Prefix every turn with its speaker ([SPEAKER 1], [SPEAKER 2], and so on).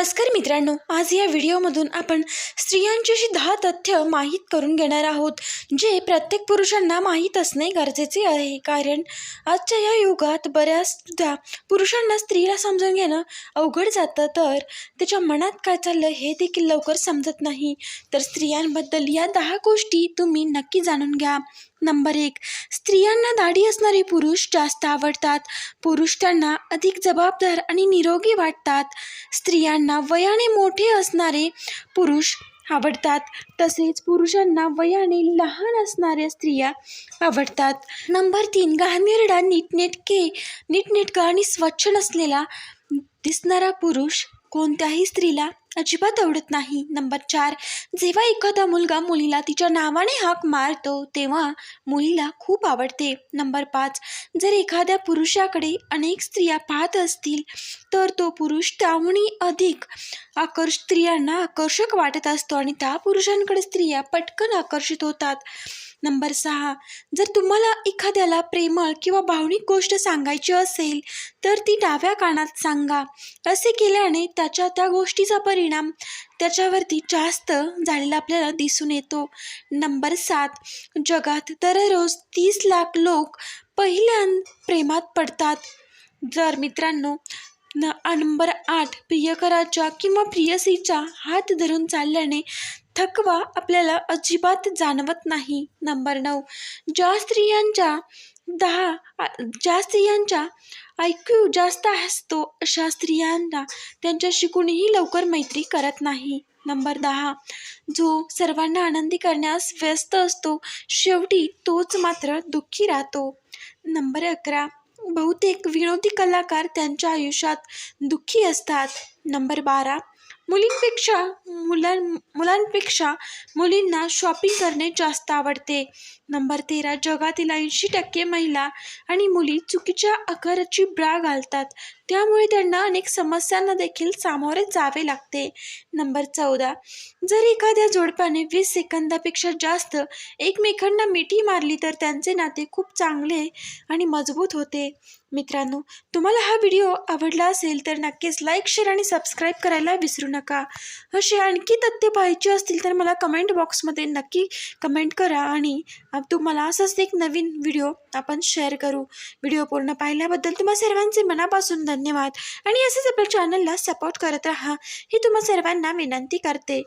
[SPEAKER 1] नमस्कार मित्रांनो आज या व्हिडिओमधून आपण स्त्रियांची अशी दहा तथ्य माहीत करून घेणार आहोत. जे प्रत्येक पुरुषांना माहीत असणे गरजेचे आहे. कारण आजच्या या युगात बऱ्याचदा पुरुषांना स्त्रीला समजून घेणं अवघड जातं. तर त्याच्या मनात काय चाललं हे देखील लवकर समजत नाही. तर स्त्रियांबद्दल या दहा गोष्टी तुम्ही नक्की जाणून घ्या. नंबर एक स्त्रियांना दाढी असणारे पुरुष जास्त आवडतात. पुरुष त्यांना अधिक जबाबदार आणि निरोगी वाटतात. स्त्रियांना वयाने मोठे असणारे पुरुष आवडतात. तसेच पुरुषांना वयाने लहान असणाऱ्या स्त्रिया आवडतात. नंबर तीन गांभीर्डा नीटनेटके नीटनेटका आणि स्वच्छ नसलेला दिसणारा पुरुष कोणत्याही स्त्रीला अजिबात आवडत नाही. नंबर चार जेव्हा एखादा मुलगा मुलीला तिच्या नावाने हाक मारतो तेव्हा मुलीला खूप आवडते. नंबर पाच जर एखाद्या पुरुषाकडे अनेक स्त्रिया पाहत असतील तर तो पुरुष त्याहूनही अधिक आकर्ष स्त्रियांना आकर्षक वाटत असतो आणि त्या पुरुषांकडे स्त्रिया पटकन आकर्षित होतात. नंबर सहा जर तुम्हाला एखाद्याला प्रेमळ किंवा भावनिक गोष्ट सांगायची असेल तर ती डाव्या कानात सांगा. असे केल्याने त्याच्या त्या गोष्टीचा परिणाम त्याच्यावरती जास्त झालेला आपल्याला दिसून येतो. नंबर सात जगात दररोज तीस लाख लोक पहिल्यान प्रेमात पडतात. जर मित्रांनो न नंबर आठ प्रियकराच्या किंवा प्रियसीचा हात धरून चालल्याने थकवा आपल्याला अजिबात जाणवत नाही. नंबर नऊ. ज्या स्त्रियांच्या दहा ज्या स्त्रियांच्या ऐक्यू जास्त असतो अशा स्त्रियांना त्यांच्याशी कुणीही लवकर मैत्री करत नाही. नंबर दहा. जो सर्वांना आनंदी करण्यास व्यस्त असतो शेवटी तोच मात्र दुःखी राहतो. नंबर अकरा. बहुतेक विनोदी कलाकार त्यांच्या आयुष्यात दुःखी असतात. नंबर बारा. मुलींपेक्षा मुलां मुलांपेक्षा मुलींना शॉपिंग करणे जास्त आवडते. नंबर तेरा जगातील ऐंशी टक्के महिला आणि मुली चुकीच्या आकाराची ब्रा घालतात. त्यामुळे त्यांना अनेक समस्यांना देखील सामोरे जावे लागते. नंबर चौदा जर एखाद्या जोडप्याने वीस सेकंदापेक्षा जास्त एकमेकांना मिठी मारली तर त्यांचे नाते खूप चांगले आणि मजबूत होते. मित्रांनो तुम्हाला हा व्हिडिओ आवडला असेल तर नक्कीच लाईक शेअर आणि सबस्क्राईब करायला विसरू नका. असे आणखी तथ्य पाहायचे असतील तर मला कमेंट बॉक्समध्ये नक्की कमेंट करा आणि तुम्हाला असंच एक नवीन व्हिडिओ आपण शेअर करू. व्हिडिओ पूर्ण पाहिल्याबद्दल तुम्हा सर्वांचे मनापासून धन्यवाद. आणि असंच आपल्या चॅनलला सपोर्ट करत राहा. ही तुम्हा सर्वांना विनंती करते.